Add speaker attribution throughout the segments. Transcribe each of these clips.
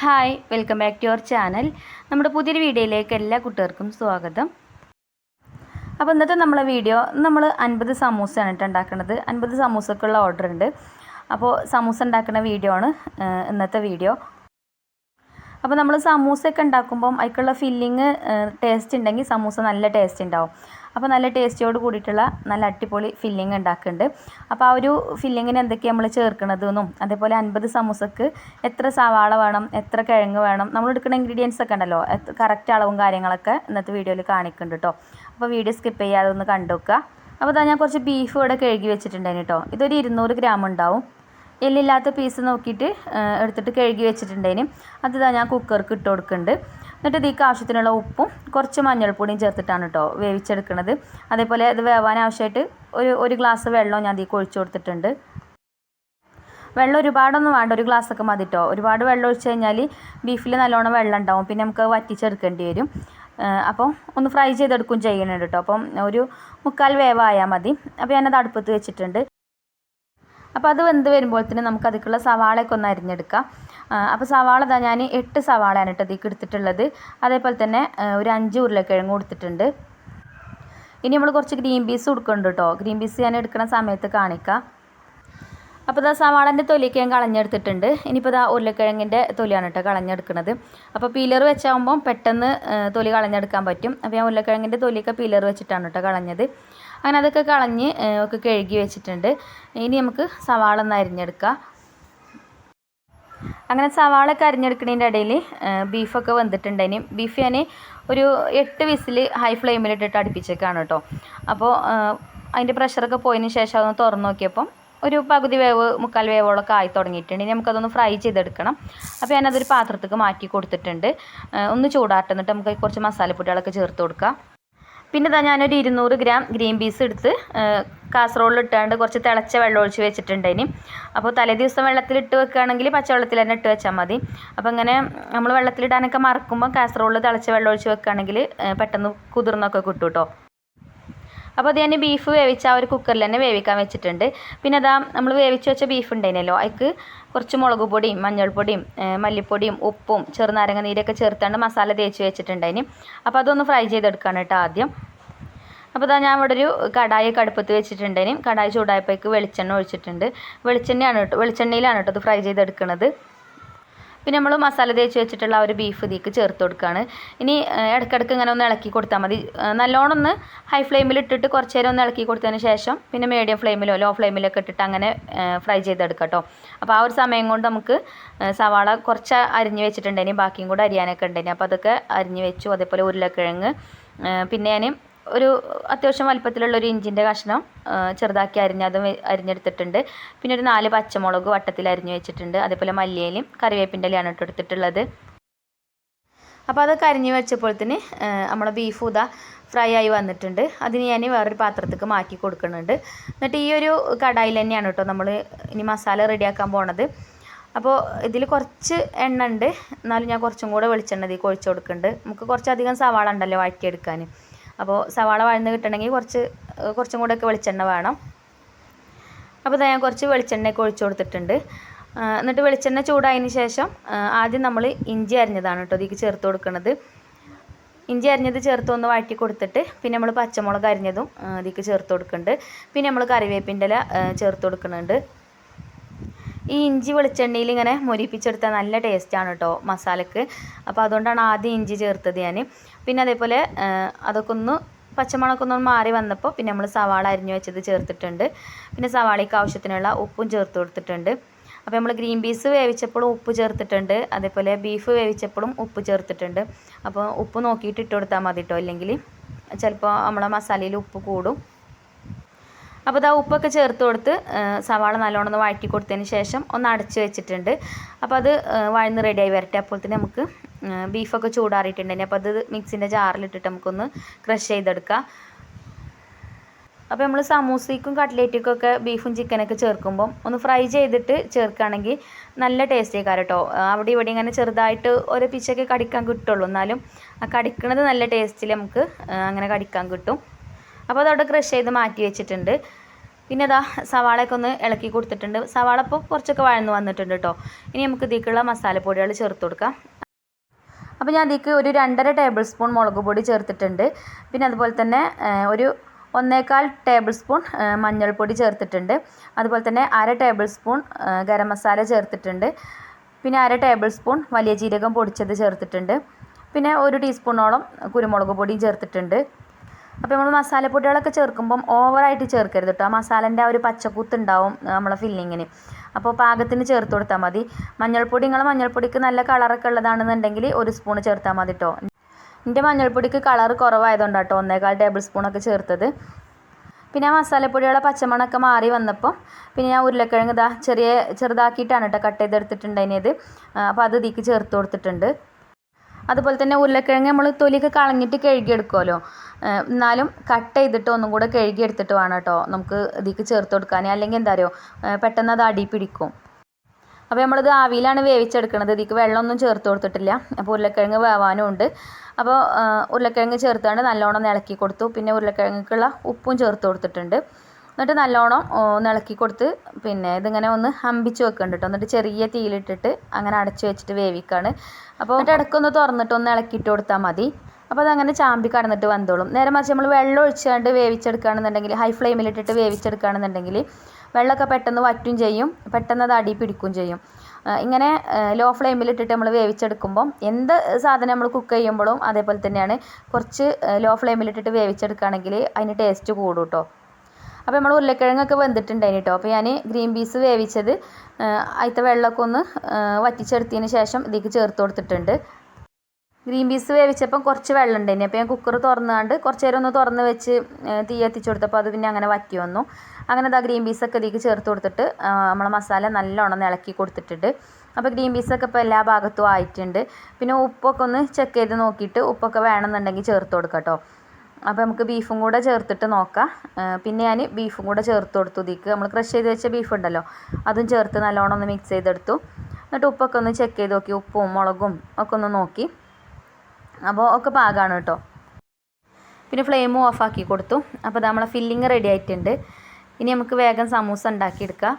Speaker 1: Hi welcome back to your channel. നമ്മുടെ പുതിയൊരു വീഡിയോയിലേക്ക് എല്ലാ കുട്ടികൾക്കും സ്വാഗതം. അപ്പോൾ ഇന്നത്തെ നമ്മളെ വീഡിയോ നമ്മൾ അൻപത് സമൂസയാണ് കേട്ടോ ഉണ്ടാക്കുന്നത്. അൻപത് സമൂസക്കുള്ള ഓർഡർ ഉണ്ട്. അപ്പോൾ സമൂസ ഉണ്ടാക്കുന്ന വീഡിയോ ആണ് ഇന്നത്തെ വീഡിയോ. അപ്പോൾ നമ്മൾ സമൂസയൊക്കെ ഉണ്ടാക്കുമ്പം അതിക്കുള്ള ഫില്ലിങ് ടേസ്റ്റ് ഉണ്ടെങ്കിൽ സമൂസ നല്ല ടേസ്റ്റ് ഉണ്ടാവും. അപ്പോൾ നല്ല ടേസ്റ്റിയോട് കൂടിയിട്ടുള്ള നല്ല അടിപൊളി ഫില്ലിങ് ഉണ്ടാക്കുന്നുണ്ട്. അപ്പോൾ ആ ഒരു ഫില്ലിങ്ങിന് എന്തൊക്കെയാണ് നമ്മൾ ചേർക്കണതെന്നും അതേപോലെ അൻപത് സമൂസക്ക് എത്ര സവാള വേണം എത്ര കിഴങ്ങ് വേണം നമ്മൾ എടുക്കുന്ന ഇൻഗ്രീഡിയൻസ് ഒക്കെ ഉണ്ടല്ലോ കറക്റ്റ് അളവും കാര്യങ്ങളൊക്കെ ഇന്നത്തെ വീഡിയോയിൽ കാണിക്കുന്നുണ്ട് കേട്ടോ. അപ്പോൾ വീഡിയോ സ്കിപ്പ് ചെയ്യാതെ ഒന്ന് കണ്ടുവെക്കുക അപ്പോൾ ഇതാ ഞാൻ കുറച്ച് ബീഫ് ഇവിടെ കഴുകി വെച്ചിട്ടുണ്ടായിരുന്നു കേട്ടോ. ഇതൊരു ഇരുന്നൂറ് ഗ്രാം ഉണ്ടാവും. എല്ലില്ലാത്ത പീസ് നോക്കിയിട്ട് എടുത്തിട്ട് കഴുകി വെച്ചിട്ടുണ്ടേന് അത് ഞാൻ കുക്കർക്ക് ഇട്ട് കൊടുക്കുന്നുണ്ട്. എന്നിട്ട് ഇതിക്ക് ആവശ്യത്തിനുള്ള ഉപ്പും കുറച്ച് മഞ്ഞൾപ്പൊടിയും ചേർത്തിട്ടാണ് കേട്ടോ വേവിച്ചെടുക്കുന്നത് അതേപോലെ ഇത് വേവാൻ ആവശ്യമായിട്ട് ഒരു ഒരു ഗ്ലാസ് വെള്ളം ഞാൻ ഇതിക്ക് ഒഴിച്ചു കൊടുത്തിട്ടുണ്ട്. വെള്ളം ഒരുപാടൊന്നും വേണ്ട ഒരു ഗ്ലാസ് ഒക്കെ മതി കേട്ടോ ഒരുപാട് വെള്ളം ഒഴിച്ച് കഴിഞ്ഞാൽ ബീഫിൽ നല്ലോണം വെള്ളം ഉണ്ടാവും. പിന്നെ നമുക്ക് വറ്റിച്ചെടുക്കേണ്ടി വരും. അപ്പോൾ ഒന്ന് ഫ്രൈ ചെയ്തെടുക്കും ചെയ്യണുണ്ട് കേട്ടോ അപ്പം ഒരു മുക്കാൽ വേവായാൽ മതി. അപ്പോൾ ഞാനത് അടുപ്പത്ത് വെച്ചിട്ടുണ്ട്. അപ്പോൾ അത് വെന്ത് വരുമ്പോൾ തന്നെ നമുക്ക് അതിലേക്കുള്ള സവാളയൊക്കെ ഒന്ന് അരിഞ്ഞെടുക്കാം. അപ്പോൾ സവാള ഇതാ ഞാൻ എട്ട് സവാളയാണ് കേട്ടോ ഇതിലേക്ക് എടുത്തിട്ടുള്ളത്. അതേപോലെ തന്നെ ഒരു അഞ്ച് ഉരുളക്കിഴങ്ങ് കൊടുത്തിട്ടുണ്ട്. ഇനി നമ്മൾ കുറച്ച് ഗ്രീൻ പീസ് കൊടുക്കുന്നുണ്ട് കേട്ടോ. ഗ്രീൻ പീസ് ഞാൻ എടുക്കുന്ന സമയത്ത് കാണിക്കാം. അപ്പോൾ ഇതാ സവാളന്റെ തൊലിയൊക്കെ ഞാൻ കളഞ്ഞെടുത്തിട്ടുണ്ട്. ഇനിയിപ്പോൾ ഇതാ ഉരുളക്കിഴങ്ങിന്റെ തൊലിയാണ് കേട്ടോ കളഞ്ഞെടുക്കുന്നത് അപ്പോൾ പീലർ വെച്ചാകുമ്പം പെട്ടെന്ന് തൊലി കളഞ്ഞെടുക്കാൻ പറ്റും. അപ്പോൾ ഞാൻ ഉരുളക്കിഴങ്ങിന്റെ തൊലിയൊക്കെ പീലർ വെച്ചിട്ടാണ് കേട്ടോ കളഞ്ഞത്. അങ്ങനെ അതൊക്കെ കളഞ്ഞ് ഒക്കെ കഴുകി വെച്ചിട്ടുണ്ട്. ഇനി നമുക്ക് സവാള ഒന്ന് അരിഞ്ഞെടുക്കാം. അങ്ങനെ സവാള സവാളൊക്കെ അരിഞ്ഞെടുക്കുന്നതിന്റെ ഇടയിൽ ബീഫൊക്കെ വെന്തിട്ടുണ്ടതിന് ബീഫ് ഞാൻ ഒരു എട്ട് വിസിൽ ഹൈ ഫ്ലെയിമിലിട്ടിട്ട് അടുപ്പിച്ചേക്കാണ് കേട്ടോ. അപ്പോൾ അതിന്റെ പ്രഷറൊക്കെ പോയതിന് ശേഷം അതൊന്ന് തുറന്നു നോക്കിയപ്പം ഒരു പകുതി വേവ് മുക്കാൽ വേവോളൊക്കെ ആയി തുടങ്ങിയിട്ടുണ്ട്. ഇനി നമുക്കതൊന്ന് ഫ്രൈ ചെയ്തെടുക്കണം. അപ്പോൾ ഞാനതൊരു പാത്രത്തേക്ക് മാറ്റി കൊടുത്തിട്ടുണ്ട്. ഒന്ന് ചൂടാട്ടെന്നിട്ട് നമുക്ക് കുറച്ച് മസാലപ്പൊടികളൊക്കെ ചേർത്ത് കൊടുക്കാം. പിന്നെ ഇതാ ഞാനൊരു ഇരുന്നൂറ് ഗ്രാം ഗ്രീൻ പീസ് എടുത്ത് കാസറോളിൽ ഇട്ടാണ്ട് കുറച്ച് തിളച്ച വെള്ളം ഒഴിച്ച് വെച്ചിട്ടുണ്ട് ഇനി. അപ്പോൾ തലേ ദിവസം വെള്ളത്തിൽ വെള്ളത്തിലിട്ട് വെക്കുകയാണെങ്കിൽ പച്ചവെള്ളത്തിൽ തന്നെ ഇട്ട് വെച്ചാൽ മതി. അപ്പോൾ ഇങ്ങനെ നമ്മൾ വെള്ളത്തിലിടാനൊക്കെ മറക്കുമ്പോൾ കാസറോളിൽ തിളച്ച വെള്ളം ഒഴിച്ച് വെക്കുകയാണെങ്കിൽ പെട്ടെന്ന് കുതിർന്നൊക്കെ കിട്ടും കേട്ടോ അപ്പോൾ അത് ഞാൻ ബീഫ് വേവിച്ച ആ ഒരു കുക്കറിൽ തന്നെ വേവിക്കാൻ വെച്ചിട്ടുണ്ട്. പിന്നെ അതാ നമ്മൾ വേവിച്ച് വെച്ച ബീഫ് ഉണ്ടായിരുന്നല്ലോ അതിക്ക് കുറച്ച് മുളക് പൊടിയും മഞ്ഞൾപ്പൊടിയും മല്ലിപ്പൊടിയും ഉപ്പും ചെറുനാരങ്ങ നീരൊക്കെ ചേർത്താണ്ട് മസാല തേച്ച് വെച്ചിട്ടുണ്ടായിന്. അപ്പോൾ അതൊന്ന് ഫ്രൈ ചെയ്തെടുക്കുകയാണ് കേട്ടോ ആദ്യം. അപ്പോൾ ഇതാ ഞാൻ ഇവിടെ ഒരു കടായി കടുപ്പത്ത് വെച്ചിട്ടുണ്ടേന് കടായി ചൂടായപ്പോഴേക്ക് വെളിച്ചെണ്ണ ഒഴിച്ചിട്ടുണ്ട്. വെളിച്ചെണ്ണയാണ് കേട്ടോ വെളിച്ചെണ്ണയിലാണ് കേട്ടോ ഇത് ഫ്രൈ ചെയ്തെടുക്കുന്നത് പിന്നെ നമ്മൾ മസാല തേച്ച് വെച്ചിട്ടുള്ള ആ ഒരു ബീഫ് ഇതിലേക്ക് ചേർത്ത് കൊടുക്കുകയാണ് ഇനി ഇടയ്ക്കിടയ്ക്ക് ഇങ്ങനെ ഒന്ന് ഇളക്കി കൊടുത്താൽ മതി. നല്ലോണം ഒന്ന് ഹൈ ഫ്ലെയിമിൽ ഇട്ടിട്ട് കുറച്ച് നേരം ഒന്ന് ഇളക്കി കൊടുത്തതിന് ശേഷം പിന്നെ മീഡിയം ഫ്ലെയിമിലോ ലോ ഫ്ലെയിമിലൊക്കെ ഇട്ടിട്ട് അങ്ങനെ ഫ്രൈ ചെയ്തെടുക്കാം കേട്ടോ. അപ്പോൾ ആ ഒരു സമയം കൊണ്ട് നമുക്ക് സവാള കുറച്ച് അരിഞ്ഞ് വെച്ചിട്ടുണ്ടേനി ബാക്കിയും കൂടെ അരിയാനൊക്കെ ഉണ്ടേനി. അപ്പോൾ അതൊക്കെ അരിഞ്ഞ് വെച്ചു അതേപോലെ ഉരുളക്കിഴങ്ങ് പിന്നെ ഞാൻ ഒരു അത്യാവശ്യം വലിപ്പത്തിലുള്ള ഒരു ഇഞ്ചിന്റെ കഷ്ണം ചെറുതാക്കി അരിഞ്ഞ് അതും അരിഞ്ഞെടുത്തിട്ടുണ്ട്. പിന്നെ ഒരു നാല് പച്ചമുളക് വട്ടത്തിൽ അരിഞ്ഞ് വെച്ചിട്ടുണ്ട്. അതേപോലെ മല്ലിയിലും കറിവേപ്പിന്റെ ഇലയാണ് ഇട്ട് എടുത്തിട്ടുള്ളത് അപ്പോൾ അതൊക്കെ അരിഞ്ഞ് തന്നെ നമ്മുടെ ബീഫ് ഇതാ ഫ്രൈ ആയി വന്നിട്ടുണ്ട്. അതിന് ഞാൻ വേറൊരു പാത്രത്തേക്ക് മാറ്റി കൊടുക്കുന്നുണ്ട്. എന്നിട്ട് ഈ ഒരു കടായിൽ തന്നെയാണ് കേട്ടോ നമ്മൾ ഇനി മസാല റെഡിയാക്കാൻ പോണത്. അപ്പോൾ ഇതിൽ കുറച്ച് എണ്ണ ഉണ്ട്. എന്നാലും ഞാൻ കുറച്ചും കൂടെ വെളിച്ചെണ്ണ ഇതിൽ കൊഴിച്ച് കൊടുക്കുന്നുണ്ട്. നമുക്ക് കുറച്ചധികം സവാള ഉണ്ടല്ലോ വഴറ്റിയെടുക്കാൻ. അപ്പോൾ സവാള വഴന്ന് കിട്ടണമെങ്കിൽ കുറച്ച് കുറച്ചും കൂടെയൊക്കെ വെളിച്ചെണ്ണ വേണം. അപ്പോൾ ഞാൻ കുറച്ച് വെളിച്ചെണ്ണയൊക്കെ ഒഴിച്ചു കൊടുത്തിട്ടുണ്ട്. എന്നിട്ട് വെളിച്ചെണ്ണ ചൂടായതിന് ശേഷം ആദ്യം നമ്മൾ ഇഞ്ചി അരിഞ്ഞതാണ് കേട്ടോ ഇതിലേക്ക് ചേർത്ത് കൊടുക്കുന്നത് ഇഞ്ചി അരിഞ്ഞത് ചേർത്ത് ഒന്ന് വഴറ്റി കൊടുത്തിട്ട് പിന്നെ നമ്മൾ പച്ചമുളക് അരിഞ്ഞതും ഇതിക്ക് ചേർത്ത് കൊടുക്കുന്നുണ്ട് പിന്നെ നമ്മൾ കറിവേപ്പിന്റെ ഇല ചേർത്ത് കൊടുക്കുന്നുണ്ട് ഈ ഇഞ്ചി വെളിച്ചെണ്ണയിൽ ഇങ്ങനെ മൊരിപ്പിച്ചെടുത്താൽ നല്ല ടേസ്റ്റാണ് കേട്ടോ മസാലക്ക്. അപ്പോൾ അതുകൊണ്ടാണ് ആദ്യം ഇഞ്ചി ചേർത്തത് ഞാൻ. പിന്നെ അതേപോലെ അതൊക്കെ ഒന്ന് പച്ചമുളകൊക്കെ ഒന്ന് മാറി വന്നപ്പോൾ പിന്നെ നമ്മൾ സവാള അരിഞ്ഞു വെച്ചത് ചേർത്തിട്ടുണ്ട്. പിന്നെ സവാളയ്ക്ക് ആവശ്യത്തിനുള്ള ഉപ്പും ചേർത്ത് കൊടുത്തിട്ടുണ്ട്. അപ്പോൾ നമ്മൾ ഗ്രീൻ പീസ് വേവിച്ചപ്പോഴും ഉപ്പ് ചേർത്തിട്ടുണ്ട്. അതേപോലെ ബീഫ് വേവിച്ചപ്പോഴും ഉപ്പ് ചേർത്തിട്ടുണ്ട്. അപ്പോൾ ഉപ്പ് നോക്കിയിട്ട് ഇട്ട് കൊടുത്താൽ മതി കേട്ടോ. അല്ലെങ്കിൽ ചിലപ്പോൾ നമ്മളെ മസാലയിൽ ഉപ്പ് കൂടും. അപ്പോൾ ഇതാ ഉപ്പൊക്കെ ചേർത്ത് കൊടുത്ത് സവാള നല്ലോണം ഒന്ന് വഴറ്റി കൊടുത്തതിന് ശേഷം ഒന്ന് അടച്ച് വെച്ചിട്ടുണ്ട്. അപ്പോൾ അത് വഴന്ന് റെഡിയായി വരട്ടെ. അപ്പോൾ തന്നെ നമുക്ക് ബീഫൊക്കെ ചൂടാറിയിട്ടുണ്ടെങ്കിൽ അപ്പോൾ അത് മിക്സിന്റെ ജാറിലിട്ടിട്ട് നമുക്കൊന്ന് ക്രഷ് ചെയ്തെടുക്കാം. അപ്പോൾ നമ്മൾ സമൂസയ്ക്കും കട്ട്ലേറ്റിക്കും ഒക്കെ ബീഫും ചിക്കനൊക്കെ ചേർക്കുമ്പം ഒന്ന് ഫ്രൈ ചെയ്തിട്ട് ചേർക്കുകയാണെങ്കിൽ നല്ല ടേസ്റ്റ് ആയിക്കാരം കേട്ടോ. അവിടെ ഇവിടെ ഇങ്ങനെ ചെറുതായിട്ട് ഓരോ പിച്ചൊക്കെ കടിക്കാൻ കിട്ടുള്ളൂ. എന്നാലും ആ കടിക്കണത് നല്ല ടേസ്റ്റിൽ നമുക്ക് അങ്ങനെ കടിക്കാൻ കിട്ടും. അപ്പോൾ അതവിടെ ക്രഷ് ചെയ്ത് മാറ്റി വെച്ചിട്ടുണ്ട്. പിന്നെ ഇതാ സവാളയൊക്കെ ഒന്ന് ഇളക്കി കൊടുത്തിട്ടുണ്ട്. സവാള ഇപ്പോൾ കുറച്ചൊക്കെ വഴന്ന് വന്നിട്ടുണ്ട് കേട്ടോ ഇനി നമുക്ക് ഇതിലേക്കുള്ള മസാലപ്പൊടികൾ ചേർത്ത് കൊടുക്കാം. അപ്പോൾ ഞാൻ അതിലേക്ക് ഒരു രണ്ടര ടേബിൾ സ്പൂൺ മുളക് പൊടി ചേർത്തിട്ടുണ്ട്. പിന്നെ അതുപോലെ തന്നെ ഒരു ഒന്നേകാൽ ടേബിൾ സ്പൂൺ മഞ്ഞൾപ്പൊടി ചേർത്തിട്ടുണ്ട്. അതുപോലെ തന്നെ അര ടേബിൾ സ്പൂൺ ഗരം മസാല ചേർത്തിട്ടുണ്ട്. പിന്നെ അര ടേബിൾ സ്പൂൺ വലിയ ജീരകം പൊടിച്ചത് ചേർത്തിട്ടുണ്ട്. പിന്നെ ഒരു ടീസ്പൂണോളം കുരുമുളക് പൊടിയും ചേർത്തിട്ടുണ്ട്. അപ്പോൾ നമ്മൾ മസാലപ്പൊടികളൊക്കെ ചേർക്കുമ്പം ഓവറായിട്ട് ചേർക്കരുത് കേട്ടോ ആ മസാലന്റെ ആ ഒരു പച്ചക്കൂത്ത് ഉണ്ടാവും നമ്മളെ ഫില്ലിങ്ങിന് അപ്പോൾ പാകത്തിന് ചേർത്ത് കൊടുത്താൽ മതി. മഞ്ഞൾപ്പൊടി നിങ്ങൾ മഞ്ഞൾപ്പൊടിക്ക് നല്ല കളറൊക്കെ ഉള്ളതാണെന്നുണ്ടെങ്കിൽ ഒരു സ്പൂൺ ചേർത്താൽ മതി കേട്ടോ എന്റെ മഞ്ഞൾപ്പൊടിക്ക് കളർ കുറവായതുകൊണ്ടാണ് കേട്ടോ ഒന്നേകാൽ ടേബിൾ സ്പൂണൊക്കെ ചേർത്തത്. പിന്നെ ആ മസാലപ്പൊടിയുടെ പച്ചമണമൊക്കെ മാറി വന്നപ്പോൾ പിന്നെ ഞാൻ ഉരുളക്കിഴങ്ങ് ഇതാ ചെറിയ ചെറുതാക്കിയിട്ടാണ് കേട്ടോ കട്ട് ചെയ്തെടുത്തിട്ടുണ്ടായിരുന്നത് അപ്പോൾ അത് ഇതിക്ക് ചേർത്ത് കൊടുത്തിട്ടുണ്ട്. അതുപോലെ തന്നെ ഉരുളക്കിഴങ്ങ് നമ്മൾ തൊലിയൊക്കെ കളഞ്ഞിട്ട് കഴുകിയെടുക്കുമല്ലോ എന്നാലും കട്ട് ചെയ്തിട്ട് ഒന്നും കൂടെ കഴുകിയെടുത്തിട്ട് വേണം കേട്ടോ നമുക്ക് ഇതിലേക്ക് ചേർത്ത് കൊടുക്കാൻ അല്ലെങ്കിൽ എന്താ അറിയോ? പെട്ടെന്ന് അത് അടി പിടിക്കും. അപ്പോൾ നമ്മളിത് ആവിയിലാണ് വേവിച്ചെടുക്കുന്നത് ഇതിക്ക് വെള്ളമൊന്നും ചേർത്ത് കൊടുത്തിട്ടില്ല. അപ്പോൾ ഉരുളക്കിഴങ്ങ് വേവാനും ഉണ്ട്. അപ്പോൾ ഉരുളക്കിഴങ്ങ് ചേർത്താണ്ട് നല്ലോണം ഇളക്കി കൊടുത്തു. പിന്നെ ഉരുളക്കിഴങ്ങുക്കുള്ള ഉപ്പും ചേർത്ത് കൊടുത്തിട്ടുണ്ട്. എന്നിട്ട് നല്ലോണം ഒന്ന് ഇളക്കി കൊടുത്ത് പിന്നെ ഇതിങ്ങനെ ഒന്ന് ഹമ്പിച്ച് വെക്കുന്നുണ്ട് കേട്ടോ എന്നിട്ട് ചെറിയ തീയിലിട്ടിട്ട് അങ്ങനെ അടച്ച് വെച്ചിട്ട് വേവിക്കാണ്. അപ്പോൾ ഇടയ്ക്കൊന്ന് തുറന്നിട്ട് ഒന്ന് ഇളക്കിയിട്ട് കൊടുത്താൽ മതി. അപ്പോൾ അതങ്ങനെ ചാമ്പി കടന്നിട്ട് വന്നോളും. നേരെ മറിച്ച് നമ്മൾ വെള്ളം ഒഴിച്ചാണ്ട് വേവിച്ചെടുക്കുകയാണെന്നുണ്ടെങ്കിൽ ഹൈ ഫ്ലെയിമിലിട്ടിട്ട് വേവിച്ചെടുക്കുകയാണെന്നുണ്ടെങ്കിൽ വെള്ളമൊക്കെ പെട്ടെന്ന് വറ്റും ചെയ്യും. പെട്ടെന്ന് അത് അടി പിടിക്കുകയും ചെയ്യും. ഇങ്ങനെ ലോ ഫ്ലെയിമിലിട്ടിട്ട് നമ്മൾ വേവിച്ചെടുക്കുമ്പം എന്ത് സാധനം നമ്മൾ കുക്ക് ചെയ്യുമ്പോഴും അതേപോലെ തന്നെയാണ്. കുറച്ച് ലോ ഫ്ലെയിമിലിട്ടിട്ട് വേവിച്ചെടുക്കുകയാണെങ്കിൽ അതിന് ടേസ്റ്റ് കൂടും കേട്ടോ അപ്പോൾ നമ്മൾ ഉരുളക്കിഴങ്ങൊക്കെ വെന്തിട്ടുണ്ടായിന് കേട്ടോ അപ്പോൾ ഞാൻ ഗ്രീൻ പീസ് വേവിച്ചത് അതിലത്തെ വെള്ളമൊക്കെ ഒന്ന് വറ്റിച്ചെടുത്തതിന് ശേഷം ഇതിലേക്ക് ചേർത്ത് കൊടുത്തിട്ടുണ്ട്. ഗ്രീൻ പീസ് വേവിച്ചപ്പം കുറച്ച് വെള്ളം ഉണ്ടായിന്. അപ്പോൾ ഞാൻ കുക്കർ തുറന്നാണ്ട് കുറച്ച് നേരം ഒന്ന് തുറന്ന് വെച്ച് തീ എത്തിച്ചു കൊടുത്തപ്പോൾ അത് പിന്നെ അങ്ങനെ വറ്റി വന്നു. അങ്ങനെ അതാ ഗ്രീൻ പീസൊക്കെ ഇതിലേക്ക് ചേർത്ത് കൊടുത്തിട്ട് നമ്മളെ മസാല നല്ലോണം ഇളക്കി കൊടുത്തിട്ടുണ്ട്. അപ്പോൾ ഗ്രീൻ പീസൊക്കെ ഇപ്പോൾ എല്ലാ ഭാഗത്തും ആയിട്ടുണ്ട്. പിന്നെ ഉപ്പൊക്കെ ഒന്ന് ചെക്ക് ചെയ്ത് നോക്കിയിട്ട് ഉപ്പൊക്കെ വേണമെന്നുണ്ടെങ്കിൽ ചേർത്ത് കൊടുക്കാം കേട്ടോ അപ്പോൾ നമുക്ക് ബീഫും കൂടെ ചേർത്തിട്ട് നോക്കാം. പിന്നെ ഞാൻ ബീഫും കൂടെ ചേർത്ത് കൊടുത്തു. ഇതിലേക്ക് നമ്മൾ ക്രഷ് ചെയ്ത് വെച്ച ബീഫ് ഉണ്ടല്ലോ അതും ചേർത്ത് നല്ലോണം ഒന്ന് മിക്സ് ചെയ്തെടുത്തു. എന്നിട്ട് ഉപ്പൊക്കെ ഒന്ന് ചെക്ക് ചെയ്ത് നോക്കി ഉപ്പും മുളകും ഒക്കെ ഒന്ന് നോക്കി. അപ്പോൾ ഒക്കെ പാകമാണ് കേട്ടോ. പിന്നെ ഫ്ലെയിമും ഓഫാക്കി കൊടുത്തു. അപ്പോൾ നമ്മളെ ഫില്ലിങ് റെഡി ആയിട്ടുണ്ട്. ഇനി നമുക്ക് വേഗം സമൂസ ഉണ്ടാക്കിയെടുക്കാം.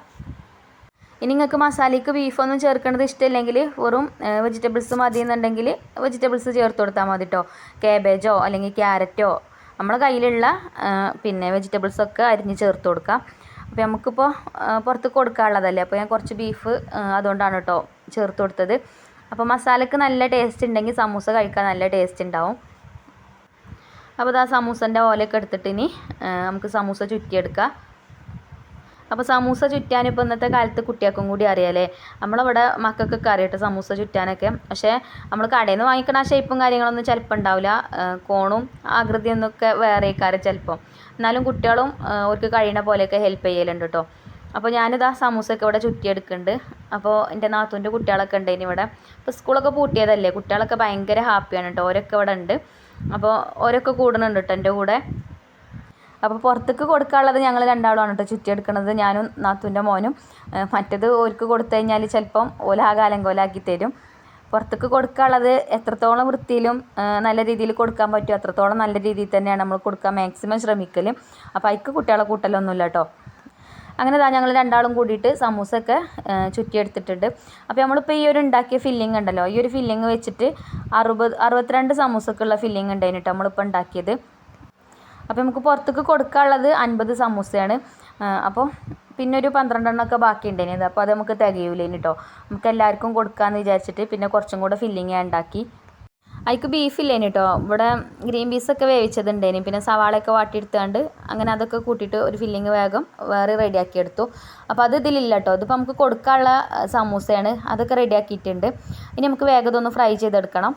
Speaker 1: ഇനി നിങ്ങൾക്ക് മസാലയ്ക്ക് ബീഫൊന്നും ചേർക്കേണ്ടത് ഇഷ്ടമില്ലെങ്കിൽ വെറും വെജിറ്റബിൾസ് മതി എന്നുണ്ടെങ്കിൽ വെജിറ്റബിൾസ് ചേർത്ത് കൊടുത്താൽ മതി കേട്ടോ കാബേജോ അല്ലെങ്കിൽ ക്യാരറ്റോ നമ്മളെ കയ്യിലുള്ള പിന്നെ വെജിറ്റബിൾസൊക്കെ അരിഞ്ഞ് ചേർത്ത് കൊടുക്കാം അപ്പോൾ നമുക്കിപ്പോൾ പുറത്ത് കൊടുക്കാനുള്ളതല്ലേ? അപ്പോൾ ഞാൻ കുറച്ച് ബീഫ് അതുകൊണ്ടാണ് കേട്ടോ ചേർത്ത് കൊടുത്തത്. അപ്പോൾ മസാലയ്ക്ക് നല്ല ടേസ്റ്റ് ഉണ്ടെങ്കിൽ സമൂസ കഴിക്കാൻ നല്ല ടേസ്റ്റ് ഉണ്ടാവും. അപ്പോൾ അത് ആ സമൂസന്റെ ഓലയൊക്കെ എടുത്തിട്ട് ഇനി നമുക്ക് സമൂസ ചുറ്റിയെടുക്കാം. അപ്പോൾ സമൂസ ചുറ്റാനിപ്പോൾ ഇന്നത്തെ കാലത്ത് കുട്ടികൾക്കും കൂടി അറിയാലേ. നമ്മളവിടെ മക്കൾക്കൊക്കെ അറിയട്ടെ സമൂസ ചുറ്റാനൊക്കെ. പക്ഷേ നമ്മൾ കടയിൽ നിന്ന് വാങ്ങിക്കണ ഷേപ്പും കാര്യങ്ങളൊന്നും ചിലപ്പോൾ ഉണ്ടാവില്ല കോണും ആകൃതിയൊന്നൊക്കെ വേറെ കാര്യം ചിലപ്പം. എന്നാലും കുട്ടികളും അവർക്ക് കഴിയുന്ന പോലെയൊക്കെ ഹെൽപ്പ് ചെയ്യലുണ്ട് കേട്ടോ അപ്പോൾ ഞാനിതാ സമൂസയൊക്കെ ഇവിടെ ചുറ്റിയെടുക്കുന്നുണ്ട്. അപ്പോൾ എന്റെ നാത്തൂന്റെ കുട്ടികളൊക്കെ ഉണ്ട് ഇനി ഇവിടെ. ഇപ്പോൾ സ്കൂളൊക്കെ പൂട്ടിയതല്ലേ? കുട്ടികളൊക്കെ ഭയങ്കര ഹാപ്പിയാണ് കേട്ടോ ഓരൊക്കെ ഇവിടെ ഉണ്ട്. അപ്പോൾ ഓരൊക്കെ കൂടുന്നുണ്ട് കേട്ടോ എന്റെ കൂടെ. അപ്പോൾ പുറത്തേക്ക് കൊടുക്കാനുള്ളത് ഞങ്ങൾ രണ്ടാളുമാണ് കേട്ടോ ചുറ്റിയെടുക്കുന്നത് ഞാനും നാത്തൂന്റെ മോനും. മറ്റത് ഓർക്ക് കൊടുത്തു കഴിഞ്ഞാൽ ചിലപ്പം ഓലാകെ അലങ്കോലാക്കി തരും. പുറത്തേക്ക് കൊടുക്കാനുള്ളത് എത്രത്തോളം വൃത്തിയിലും നല്ല രീതിയിൽ കൊടുക്കാൻ പറ്റുമോ അത്രത്തോളം നല്ല രീതിയിൽ തന്നെയാണ് നമ്മൾ കൊടുക്കാൻ മാക്സിമം ശ്രമിക്കൽ അപ്പോൾ അതിക്ക് കുട്ടികളെ കൂട്ടലൊന്നുമില്ല കേട്ടോ അങ്ങനെ ഞങ്ങൾ രണ്ടാളും കൂടിയിട്ട് സമൂസയൊക്കെ ഏഹ് ചുറ്റിയെടുത്തിട്ടുണ്ട്. അപ്പോൾ നമ്മളിപ്പോൾ ഈ ഒരു ഉണ്ടാക്കിയ ഫില്ലിംഗ് ഉണ്ടല്ലോ ഈ ഒരു ഫില്ലിംഗ് വെച്ചിട്ട് അറുപത് അറുപത്തിരണ്ട് സമൂസക്കുള്ള ഫില്ലിംഗ് ഉണ്ടായിരുന്നു കേട്ടോ നമ്മളിപ്പോൾ ഉണ്ടാക്കിയത്. അപ്പോൾ നമുക്ക് പുറത്തേക്ക് കൊടുക്കാനുള്ളത് അൻപത് സമൂസയാണ്. അപ്പോൾ പിന്നെ ഒരു പന്ത്രണ്ടെണ്ണമൊക്കെ ബാക്കി ഉണ്ടായിരുന്നു അപ്പോൾ അത് നമുക്ക് തികയൂലേന് കേട്ടോ നമുക്ക് എല്ലാവർക്കും കൊടുക്കാമെന്ന് വിചാരിച്ചിട്ട് പിന്നെ കുറച്ചും കൂടെ ഫില്ലിങ് ഉണ്ടാക്കി. അതിക്ക് ബീഫ് ഇല്ലേന് കേട്ടോ ഇവിടെ ഗ്രീൻ പീസൊക്കെ വേവിച്ചതുണ്ടേനും. പിന്നെ സവാളയൊക്കെ വാട്ടിയെടുത്താണ്ട് അങ്ങനെ അതൊക്കെ കൂട്ടിയിട്ട് ഒരു ഫില്ലിങ് വേഗം വേറെ റെഡിയാക്കി എടുത്തു. അപ്പോൾ അത് ഇതിലില്ല കേട്ടോ ഇതിപ്പോൾ നമുക്ക് കൊടുക്കാനുള്ള സമൂസയാണ്. അതൊക്കെ റെഡിയാക്കിയിട്ടുണ്ട് ഇനി നമുക്ക് വേഗം ഇതൊന്ന് ഫ്രൈ ചെയ്തെടുക്കണം.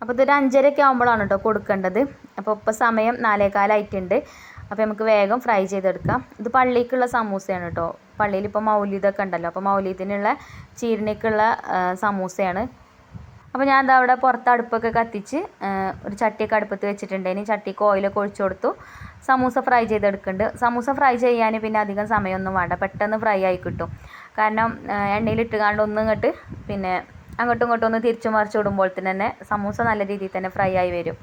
Speaker 1: അപ്പോൾ ഇതൊരു അഞ്ചരയൊക്കെ ആകുമ്പോഴാണ് കേട്ടോ കൊടുക്കേണ്ടത്. അപ്പോൾ ഇപ്പോൾ സമയം നാലേകാലായിട്ടുണ്ട്. അപ്പോൾ നമുക്ക് വേഗം ഫ്രൈ ചെയ്തെടുക്കാം. ഇത് പള്ളിക്കുള്ള സമൂസയാണ് കേട്ടോ പള്ളിയിൽ ഇപ്പോൾ മൗലീദൊക്കെ ഉണ്ടല്ലോ. അപ്പോൾ മൗലീദിനുള്ള ചീരണിക്കുള്ള സമൂസയാണ്. അപ്പോൾ ഞാൻ എന്താ അവിടെ പുറത്ത് അടുപ്പൊക്കെ കത്തിച്ച് ഒരു ചട്ടിയൊക്കെ അടുപ്പത്ത് വെച്ചിട്ടുണ്ട്. ഇനി ചട്ടിക്ക് ഓയിലൊക്കെ ഒഴിച്ചു കൊടുത്തു. സമൂസ ഫ്രൈ ചെയ്തെടുക്കുന്നുണ്ട്. സമൂസ ഫ്രൈ ചെയ്യാൻ പിന്നെ അധികം സമയമൊന്നും വേണ്ട. പെട്ടെന്ന് ഫ്രൈ ആയി കിട്ടും. കാരണം എണ്ണയിലിട്ട് കാണ്ട് ഒന്നും ഇങ്ങോട്ട് പിന്നെ അങ്ങോട്ടും ഇങ്ങോട്ടും ഒന്ന് തിരിച്ചു മറിച്ച് വിടുമ്പോൾ തന്നെ സമൂസ നല്ല രീതിയിൽ തന്നെ ഫ്രൈ ആയി വരും.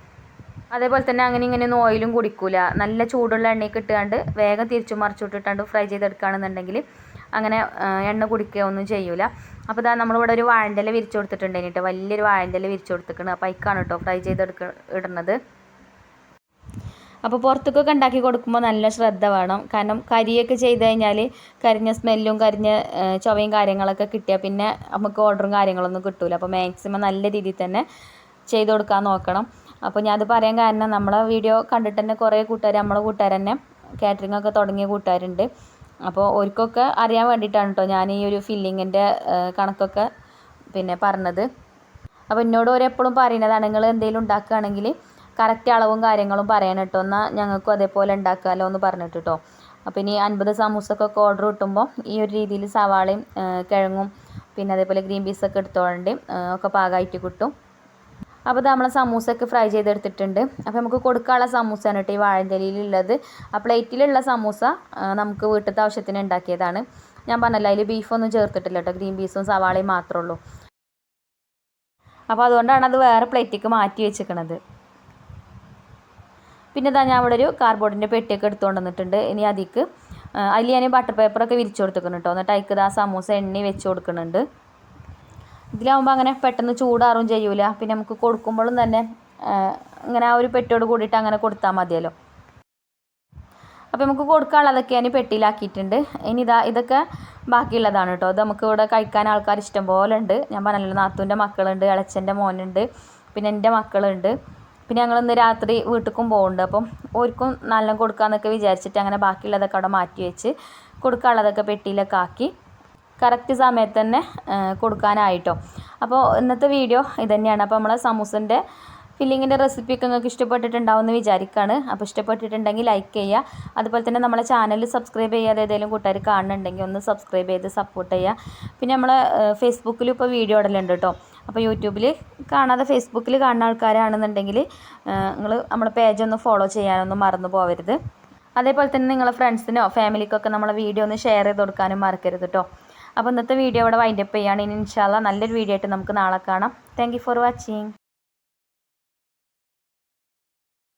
Speaker 1: അതേപോലെ തന്നെ അങ്ങനെ ഇങ്ങനെ ഒന്നും ഓയിലും കുടിക്കൂല. നല്ല ചൂടുള്ള എണ്ണയ്ക്ക് ഇട്ടുകൊണ്ട് വേഗം തിരിച്ചു മറിച്ചു വിട്ടിട്ടാണ് ഫ്രൈ ചെയ്തെടുക്കുകയാണെന്നുണ്ടെങ്കിൽ അങ്ങനെ എണ്ണ കുടിക്കുകയൊന്നും ചെയ്യൂല. അപ്പോൾ ഇതാ നമ്മളിവിടെ ഒരു വാഴന്റെ വിരിച്ചു കൊടുത്തിട്ടുണ്ട് കേട്ടോ വലിയൊരു വാഴന്റെ വിരിച്ചു കൊടുത്തിട്ടുണ്ട് അപ്പോൾ അയക്കാണ് കേട്ടോ ഫ്രൈ ചെയ്തെടുക്ക ഇടുന്നത്. അപ്പോൾ പുറത്തേക്കൊക്കെ ഉണ്ടാക്കി കൊടുക്കുമ്പോൾ നല്ല ശ്രദ്ധ വേണം. കാരണം കരിയൊക്കെ ചെയ്ത് കഴിഞ്ഞാൽ കരിഞ്ഞ സ്മെല്ലും കരിഞ്ഞ ചൊവയും കാര്യങ്ങളൊക്കെ കിട്ടിയാൽ പിന്നെ നമുക്ക് ഓർഡറും കാര്യങ്ങളൊന്നും കിട്ടില്ല അപ്പോൾ മാക്സിമം നല്ല രീതിയിൽ തന്നെ ചെയ്ത് കൊടുക്കാൻ നോക്കണം. അപ്പോൾ ഞാനത് പറയാൻ കാരണം നമ്മളെ വീഡിയോ കണ്ടിട്ട് തന്നെ കുറേ കൂട്ടുകാർ നമ്മളെ കൂട്ടുകാർ തന്നെ കാറ്ററിംഗ് ഒക്കെ തുടങ്ങിയ കൂട്ടുകാരുണ്ട്. അപ്പോൾ അവർക്കൊക്കെ അറിയാൻ വേണ്ടിയിട്ടാണ് കേട്ടോ ഞാൻ ഈ ഒരു ഫില്ലിങ്ങിന്റെ കണക്കൊക്കെ പിന്നെ പറഞ്ഞത്. അപ്പോൾ എന്നോട് ഓരെപ്പോഴും പറയുന്നതാണ് നിങ്ങൾ എന്തെങ്കിലും ഉണ്ടാക്കുകയാണെങ്കിൽ കറക്റ്റ് അളവും കാര്യങ്ങളും പറയണം കേട്ടോ. എന്നാൽ ഞങ്ങൾക്കും അതേപോലെ ഉണ്ടാക്കാമല്ലോ എന്ന് പറഞ്ഞിട്ട് കേട്ടോ. അപ്പോൾ ഇനി അൻപത് സമൂസക്കൊക്കെ ഓർഡർ കിട്ടുമ്പോൾ ഈ ഒരു രീതിയിൽ സവാളയും കിഴങ്ങും പിന്നെ അതേപോലെ ഗ്രീൻ പീസൊക്കെ എടുത്തോണ്ട് ഒക്കെ പാകമായിട്ട് കിട്ടും. അപ്പോൾ ഇത് നമ്മളെ സമൂസയൊക്കെ ഫ്രൈ ചെയ്തെടുത്തിട്ടുണ്ട്. അപ്പോൾ നമുക്ക് കൊടുക്കാനുള്ള സമൂസയാണ് കേട്ടോ ഈ വാഴഞ്ചലിയിലുള്ളത് ആ പ്ലേറ്റിലുള്ള സമൂസ നമുക്ക് വീട്ടിലത്തെ ആവശ്യത്തിന് ഉണ്ടാക്കിയതാണ്. ഞാൻ പറഞ്ഞല്ലോ അതിൽ ബീഫൊന്നും ചേർത്തിട്ടില്ല കേട്ടോ. ഗ്രീൻ പീസും സവാളയും മാത്രമേ ഉള്ളൂ. അപ്പോൾ അതുകൊണ്ടാണ് അത് വേറെ പ്ലേറ്റിലേക്ക് മാറ്റി വെച്ചിരിക്കണത്. പിന്നെ ഇതാ ഞാൻ ഇവിടെ ഒരു കാർഡ്ബോർഡിന്റെ പെട്ടിയൊക്കെ എടുത്തുകൊണ്ട് വന്നിട്ടുണ്ട്. ഇനി അതിക്ക് അതിൽ ഞാൻ ബട്ടർ പേപ്പറൊക്കെ വിരിച്ചു കൊടുത്തിട്ടുണ്ട് കേട്ടോ എന്നിട്ട് അതിക്ക് ഇതാ സമൂസ എണ്ണി വെച്ച് കൊടുക്കുന്നുണ്ട്. ഇതിലാവുമ്പോൾ അങ്ങനെ പെട്ടെന്ന് ചൂടാറും ചെയ്യൂല. പിന്നെ നമുക്ക് കൊടുക്കുമ്പോഴും തന്നെ ഇങ്ങനെ ആ ഒരു പെട്ടിയോട് കൂടിയിട്ട് അങ്ങനെ കൊടുത്താൽ മതിയല്ലോ. അപ്പോൾ നമുക്ക് കൊടുക്കാനുള്ളതൊക്കെ ഞാൻ പെട്ടിയിലാക്കിയിട്ടുണ്ട്. ഇനി ഇതാ ഇതൊക്കെ ബാക്കിയുള്ളതാണ് കേട്ടോ ഇത് നമുക്ക് ഇവിടെ കഴിക്കാൻ ആൾക്കാർ ഇഷ്ടം പോലെ ഉണ്ട്. ഞാൻ പറഞ്ഞല്ലോ നാത്തൂന്റെ മക്കളുണ്ട് ഇളച്ചന്റെ മോനുണ്ട് പിന്നെ എന്റെ മക്കളുണ്ട്. പിന്നെ ഞങ്ങൾ ഇന്ന് രാത്രി വീട്ടിലേക്കും പോകുന്നുണ്ട് അപ്പം ഓർക്കും നല്ല കൊടുക്കാമെന്നൊക്കെ വിചാരിച്ചിട്ട് അങ്ങനെ ബാക്കിയുള്ളതൊക്കെ അവിടെ മാറ്റി വെച്ച് കൊടുക്കാനുള്ളതൊക്കെ പെട്ടിയിലൊക്കെ ആക്കി കറക്റ്റ് സമയത്ത് തന്നെ കൊടുക്കാനായിട്ടോ. അപ്പോൾ ഇന്നത്തെ വീഡിയോ ഇതുതന്നെയാണ് അപ്പോൾ നമ്മളെ സമൂസന്റെ ഫില്ലിങ്ങിന്റെ റെസിപ്പിയൊക്കെ നിങ്ങൾക്ക് ഇഷ്ടപ്പെട്ടിട്ടുണ്ടാവുമെന്ന് വിചാരിക്കുകയാണ് അപ്പോൾ ഇഷ്ടപ്പെട്ടിട്ടുണ്ടെങ്കിൽ ലൈക്ക് ചെയ്യുക. അതുപോലെ തന്നെ നമ്മളെ ചാനൽ സബ്സ്ക്രൈബ് ചെയ്യാതെ ഏതെങ്കിലും കൂട്ടുകാർ കാണുന്നുണ്ടെങ്കിൽ ഒന്ന് സബ്സ്ക്രൈബ് ചെയ്ത് സപ്പോർട്ട് ചെയ്യുക. പിന്നെ നമ്മൾ ഫേസ്ബുക്കിലും ഇപ്പോൾ വീഡിയോ ഇടലുണ്ട് കേട്ടോ. അപ്പോൾ യൂട്യൂബിൽ കാണാതെ ഫേസ്ബുക്കിൽ കാണുന്ന ആൾക്കാരാണെന്നുണ്ടെങ്കിൽ നിങ്ങൾ നമ്മുടെ പേജ് ഒന്ന് ഫോളോ ചെയ്യാനൊന്നും മറന്നു പോകരുത് അതേപോലെ തന്നെ നിങ്ങളെ ഫ്രണ്ട്സിനോ ഫാമിലിക്കൊക്കെ നമ്മളെ വീഡിയോ ഒന്ന് ഷെയർ ചെയ്ത് കൊടുക്കാനും മറക്കരുത് കേട്ടോ അപ്പോൾ ഇന്നത്തെ വീഡിയോ ഇവിടെ വൈൻഡപ്പ് ചെയ്യുകയാണ്. ഇനി ഇൻഷാല്ല നല്ലൊരു വീഡിയോ ആയിട്ട് നമുക്ക് നാളെ കാണാം. Thank for watching